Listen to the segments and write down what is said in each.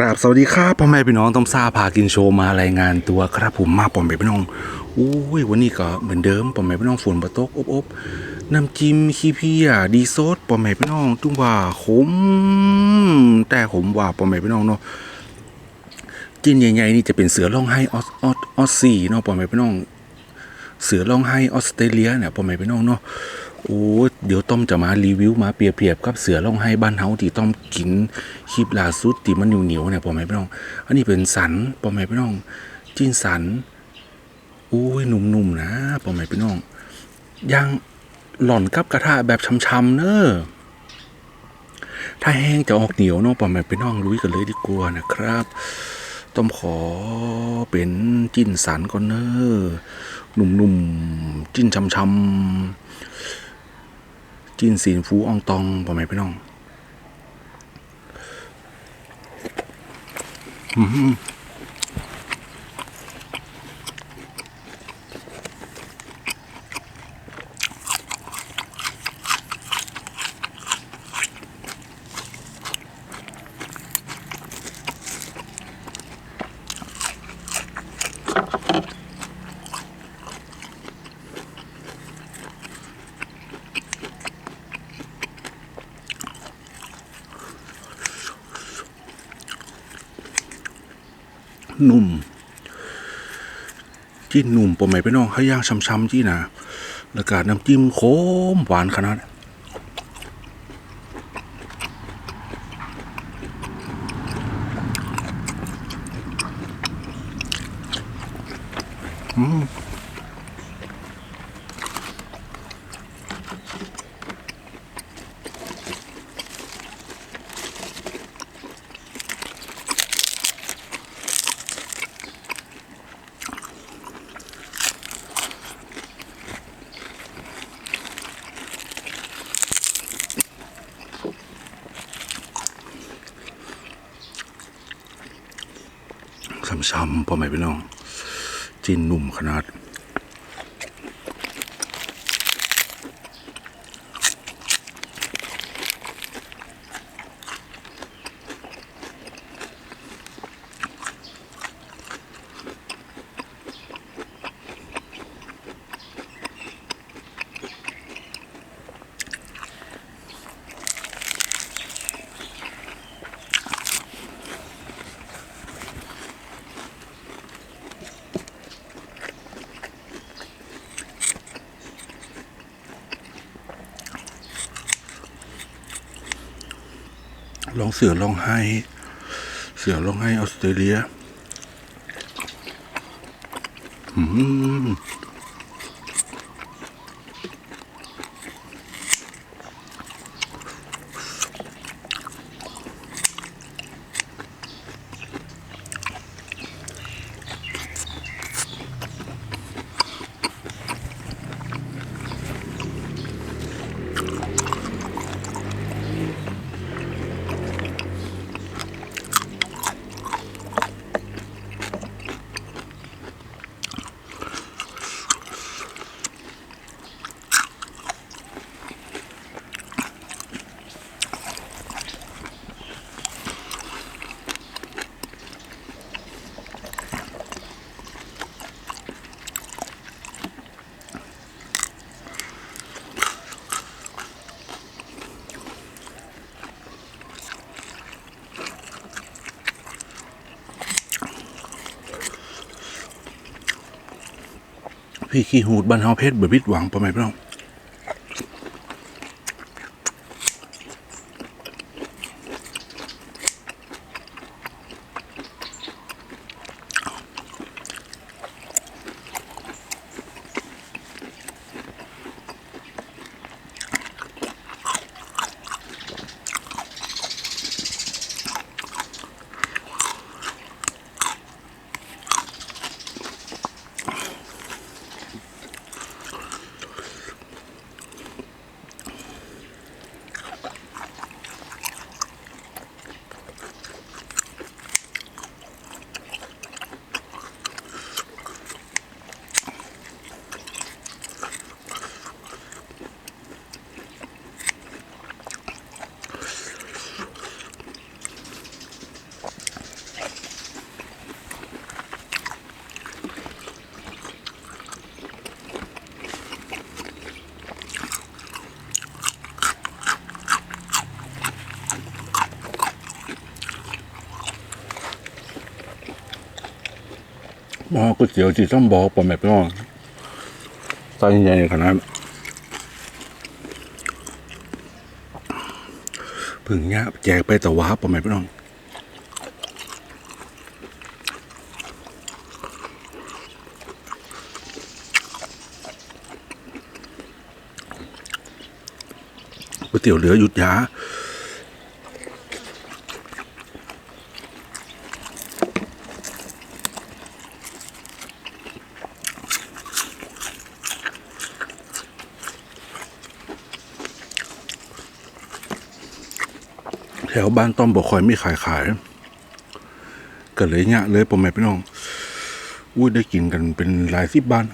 กราบสวัสดีครับพ่อแม่พี่น้องต้มซาพากินโชว์มารายงานตัวครับผมมาปอมแม่พี่น้องอุ้ยวันนี้ก็เหมือนเดิมปอมแม่พี่น้องฝนบะตกอบอบน้ำจิ้มขี้เพียดีซดปอมแม่พี่น้องตุ้งว่าขมแต่ขมว่าปอมแม่พี่น้องเนาะจิ้นใหญ่ๆนี่จะเป็นเสือร้องไห้ออสออสออสซี่เนาะปอมแม่พี่น้อง เสือร้องไห้ออสเตรเลียเนี่ยพ่อแม่พี่น้องเนาะ โอ้เดี๋ยวต้อมจะมารีวิวมาเปรียบเทียบกับเสือร้องไห้บ้านเฮาที่ต้อมกินคลิปล่าสุดที่มันเหนียวๆเนี่ยพ่อแม่พี่น้อง อันนี้เป็นสันพ่อแม่พี่น้องจิ้นสันโอ้ยหนุ่มๆนะพ่อแม่พี่น้องย่างหล่อนกับกระทะแบบช้ำๆเนอะถ้าแห้งจะออกเหนียวเนาะพ่อแม่พี่น้องลุยกันเลยดีกว่านะครับ ต้มขอเป็นจิ้นสันก่อนเนอะหนุ่มๆจิ้นช้ำๆ จินสีนฟูอองตองพอไหม่พี่น้อง อื้อ หนุ่มจิ้นหนุ่มปมไหมไปน้องเขาย่างช้ำๆจี้นะแล้วก็น้ำจิ้มโคมหวานขนาด ช้ำๆพ่อแม่พี่น้องจีนหนุ่มขนาด ลองเสือลองไห้ เสือลองไห้ออสเตรเลีย อืม พี่ขี้หูดบ้านเฮาเพชรเบิดบิดหวังปะไหม่พี่น้อง มอก๋วยเตี๋ยวจีต้องบอกปอมแบบพี่น้องไส้ใหญ่ขนาดผึ่งเนี้ยแจกไปแต่ว้าปอมแบบพี่น้องก๋วยเตี๋ยวเหลือหยุดยา วบ้านต้อมบอกคอยไม่ขายขายก็เลยเนี่ยเลยผมแม่พี่น้องอุ้ยได้กินกันเป็นหลายสิบบ้าน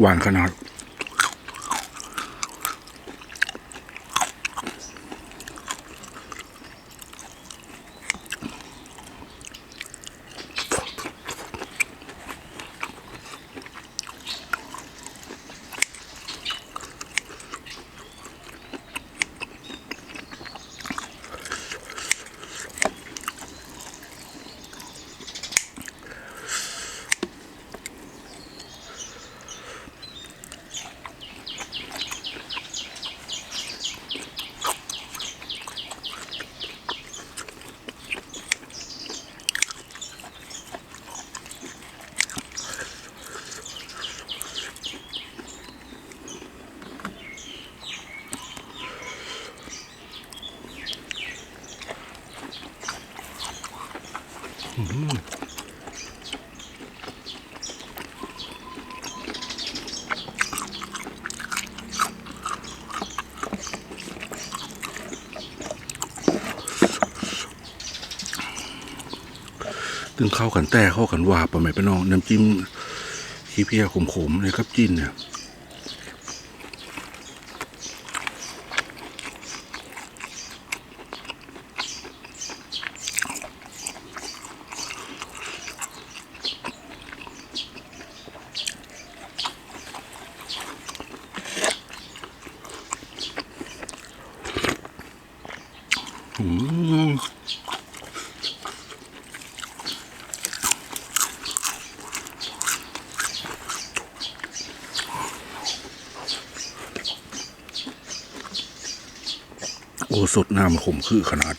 หวานขนาด ตึงเข้ากันแต่เข้ากันว่าปะไหมพี่น้อง น้ำจิ้มขี้เพียขมๆเลยครับจิ้นเนี่ย โอ้สดน้ำขมคือขนาด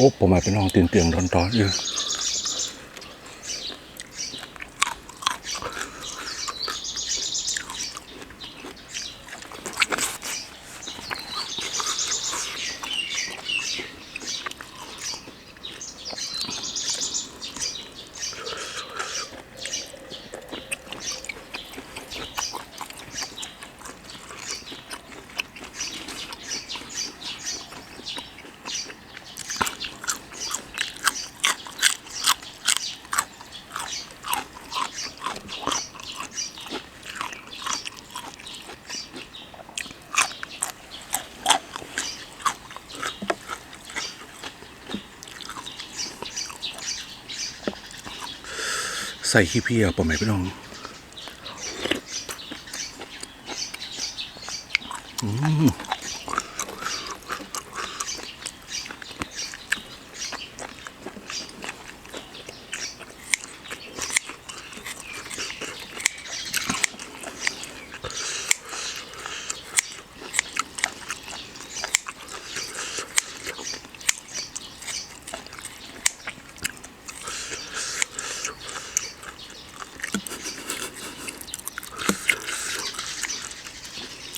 โอ้ผมมาเป็นน้องเตียงเตียงร้อนๆอยู่ ใส่ขี้เพียผมไหมพี่น้อง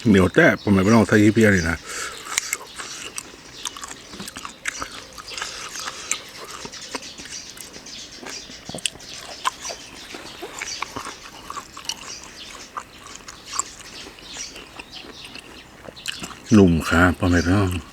เหนียวแต่ผมไม่ต้องใส่ขี้เพี้ยเลยนะหนุ่มครับพ่อแม่พี่น้อง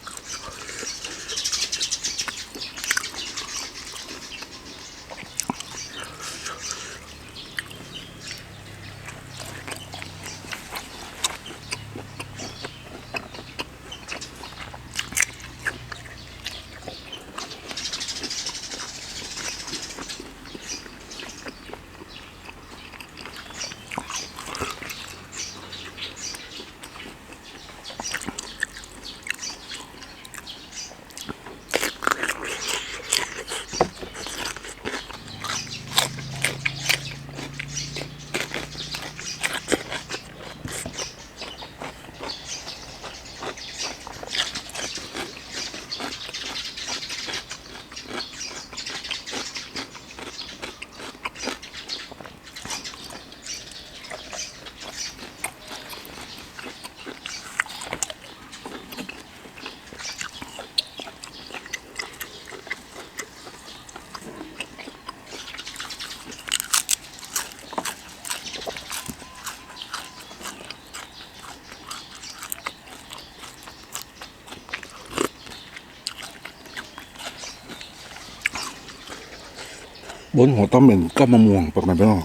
บนหัวต้อมเป็นก็มะม่วงประมาณพี่น้อง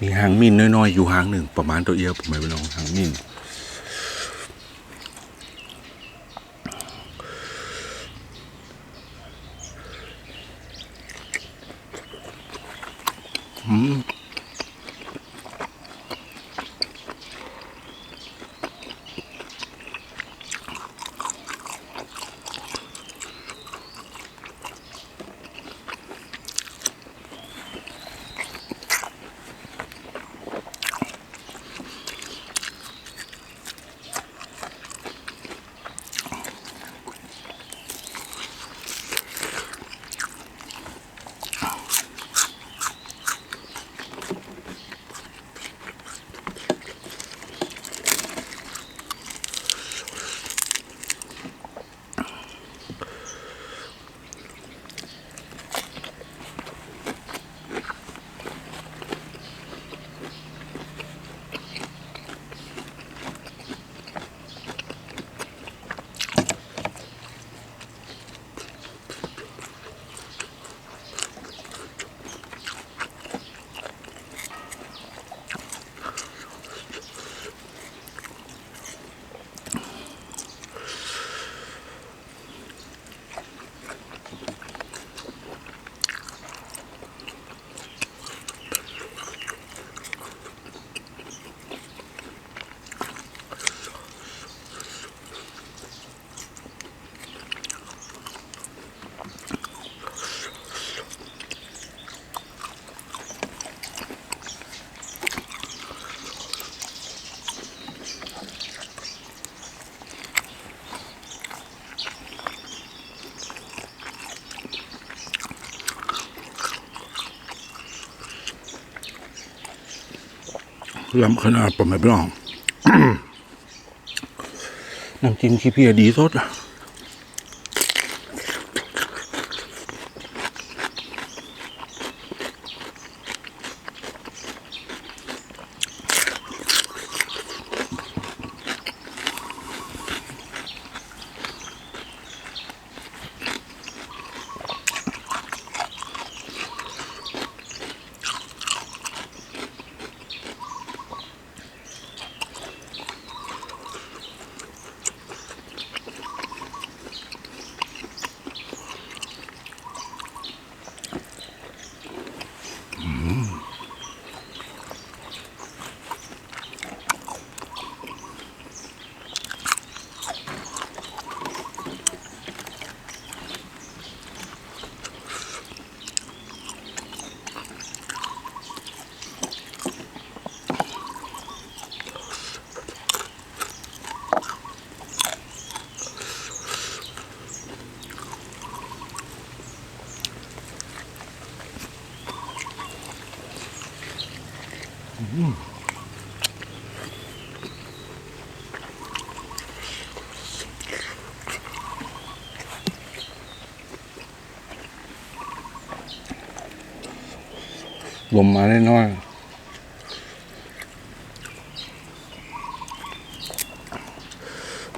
มีหางมินน้อยๆอยู่หางหนึ่งประมาณตัวเอียวผมไม่พี่น้องหางมิน ล้ำขนาดผมไม่พี่น้องน้ำจิ้มขี้เพียดีสดอะ ลมมาแน่นอน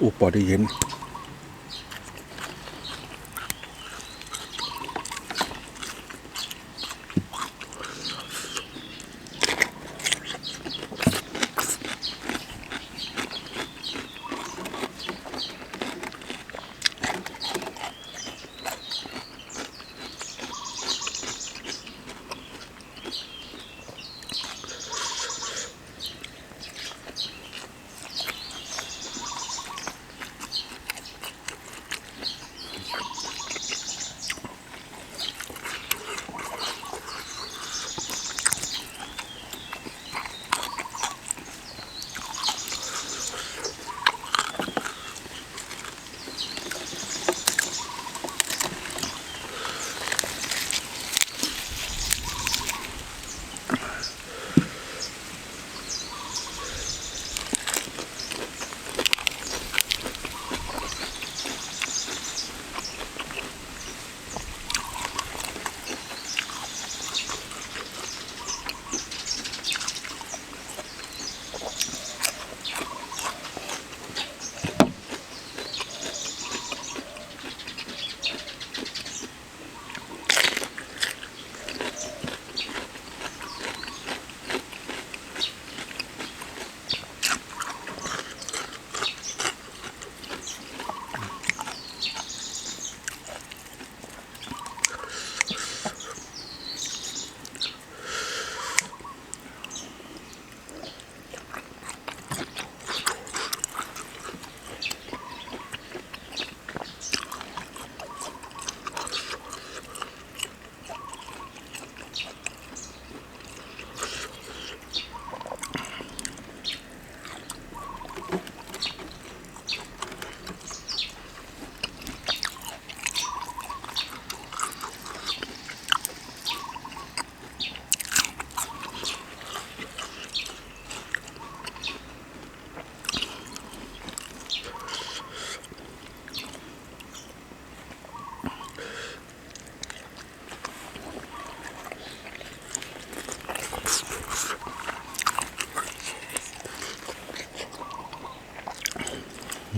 อุปอดได้เย็น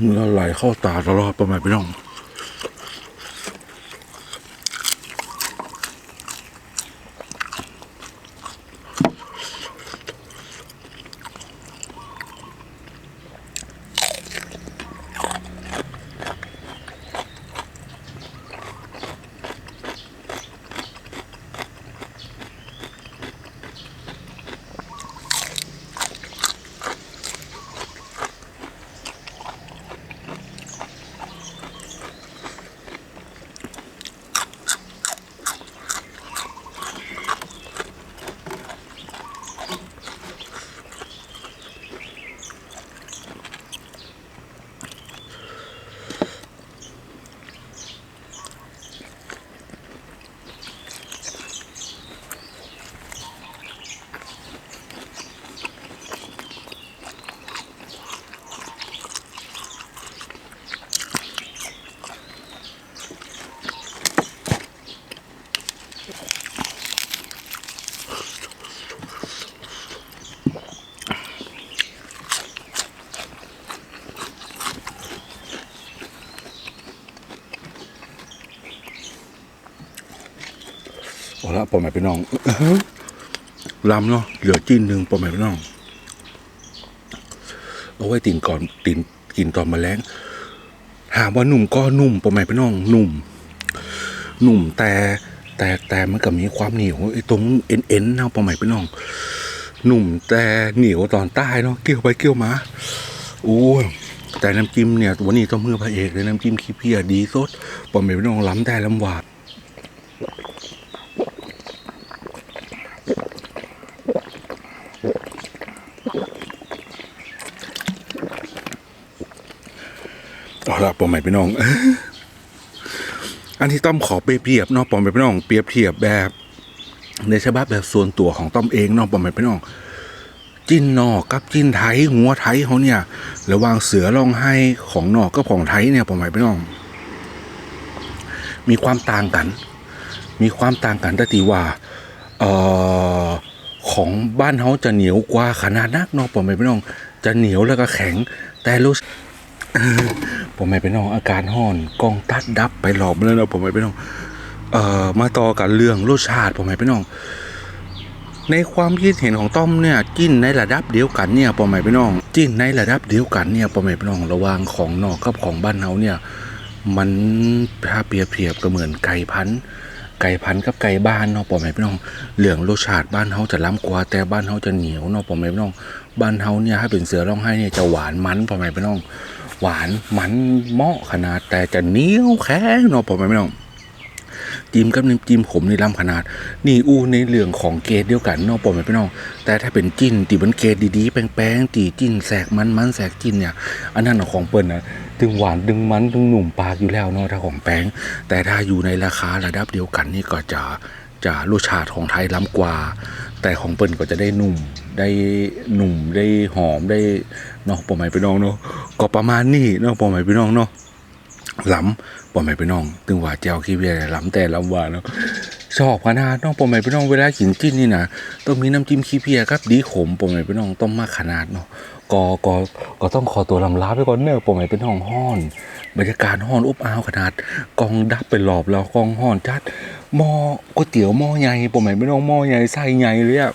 เนื้อไหลเข้าตาตลอดประมาณพี่น้อง เอาละปอมแม่พี่น้องลำเนาะเหลือจิ้นหนึ่งปอมแม่พี่น้อง เอาไว้ติ่นก่อนติ่นกินตอนมาแล้งถามว่าหนุ่มก็นุ่มปอมแม่พี่น้องนุ่มหนุ่มแต่แต่แต่มันก็มีความเหนียวไอ้ตรงเอ็นเอ็นเนาะปอมแม่พี่น้องหนุ่มแต่เหนียวตอนใต้เนาะเกี่ยวไปเกี่ยวมาโอ้ยแต่น้ำจิ้มเนี่ยวันนี้ต้องมือพระเอกเลยน้ำจิ้มขี้เพียดีสดปอมแม่พี่น้องล้ำได้ล้ำหวาน เอาละปอมใหม่พี่น้อง อันที่ต้อมขอเปรียบเนาะปอมใหม่พี่น้อง เปรียบเทียบแบบในฉบับแบบส่วนตัวของต้อมเองเนาะปอมใหม่พี่น้อง จิ้นนอกกับจิ้นไทยหัวไทยเขาเนี่ย ระหว่างเสือร้องไห้ของนอกกับของไทยเนี่ยผมใหมายพี่น้อง มีความต่างกัน มีความต่างกันแต่ตีว่าเอ่อของบ้านเขาจะเหนียวกว่าขนาดนักเนาะผมใหมายพี่น้อง จะเหนียวแล้วก็แข็งแต่รู้ ผมไม่ไปน้องอาการห่อนกองตัดดับไปหลอบแล้วเนาะผมไม่ไปน้องเอ่อมาต่อกันเรื่องรสชาติผมไม่ไปน้อง ในความคิดเห็นของต้อมเนี่ยจิ้นในระดับเดียวกันเนี่ยปอมไม่ไปน้องจิ้นในระดับเดียวกันเนี่ยปอมไม่ไปน้องระวางของนอกกับของบ้านเฮาเนี่ยมันถ้าเปรียบเทียบก็เหมือนไก่พันธุ์ไก่พันกับไก่บ้านเนาะปอมไม่ไปน้องเหลืองรสชาติบ้านเฮาจะล้ำกว่าแต่บ้านเฮาจะเหนียวเนาะปอมไม่ไปน้อง บ้านเฮาเนี่ยถ้าเป็นเสือร้องไห้เนี่ยจะหวานมันปอมไม่ไปน้อง หวานมันเหมาะขนาดแต่จะเหนียวแข็งเนาะผมไม่ต้องจิ้มกับน้ำจิ้มขมในลำขนาด นี่อู้ในเรื่องของเกดเดียวกันเนาะผมไม่ต้อง แต่ถ้าเป็นจิ้นตีมันเกดดีๆแป้งๆตีจิ้นแสกมันมันแสกจิ้นเนี่ย อันนั้นน่ะของเปิ้ลนะถึงหวานถึงมันถึงหนุ่มปากอยู่แล้วเนาะถ้าของแป้ง แต่ถ้าอยู่ในราคาระดับเดียวกันนี่ก็จะจะรสชาติของไทยล้ำกว่า แต่ของเปิ้ลก็จะได้นุ่ม ได้หนุ่มได้หอมได้เนาะปอมไม่ไปน้องเนาะก็ประมาณนี้เนาะปอมไม่ไปน้องเนาะล้ำปอมไม่ไปน้องถึงว่าแจวขี้เบียร์ล้ำแต่ล้ำว่าเนาะชอบขนาดเนาะปอมไม่ไปน้องเวลากินจิ้นนี่นะต้องมีน้ำจิ้มขี้เพียครับดีขมปอมไม่ไปน้องต้องมากขนาดเนาะก็ก็ก็ต้องขอตัวลำลาไปก่อนเนอะปอมไม่เป็นห้องห้อนบรรยากาศห้อนอบอ้าวขนาดกองดับเป็นหลอบเรากองห้อนจัดหม้อก๋วยเตี๋ยวหม้อใหญ่ปอมไม่ไปน้องหม้อใหญ่ไส้ใหญ่เลยอะ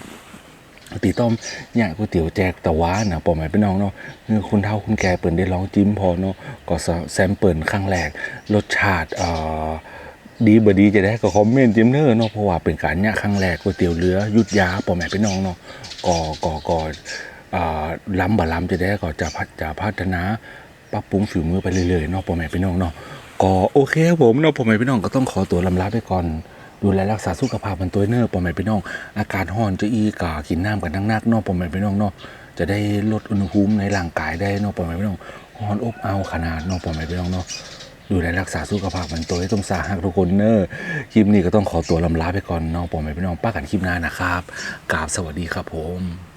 ตีต้มเนี่ยก๋วยเตี๋ยวแจกตะวานนะปอหมายพี่น้องเนาะคือคุณเฒ่าคุณแกเปิ่นได้ลองจิ้มพอเนาะก็แซมเปิ่นครั้งแรกรสชาติเอ่อดีบดีจะได้ก็คอมเมนต์จิ้มเนอเนาะเพราะว่าเป็นการเนี่ยครั้งแรกก๋วยเตี๋ยวเรือยุดยาปอหมายพี่น้องเนาะก็ก็ก็เอ่อล้ำบ่ล้ำจะได้ก็จะพัฒจะพัฒนาปรับปรุงฝีมือไปเรื่อยๆเนาะปอหมายพี่น้องเนาะก็โอเคผมเนาะปอหมายพี่น้องก็ต้องขอตัวลำลาไปก่อน ดูแลรักษาสุขภาพมันตัวเนอร์ปอมไม่ไปน้อง อากาศห้อนจะอีกากินน้ำกันนักๆเนอกปอมไม่ไปน้องเนาะจะได้ลดอุณหภูมิในร่างกายได้เนอกปอมไม่ไปน้องห้อนอบอ้าขนาดเนอกปอมไม่ไปน้องเนาะดูแลรักษาสุขภาพมันตัวให้ต้องสาหักทุกคนเนอร์คลิปนี้ก็ต้องขอตัวลำลาไปก่อนเนอกปอมไม่ไปน้องป้ากันคลิปหน้านะครับกราบสวัสดีครับผม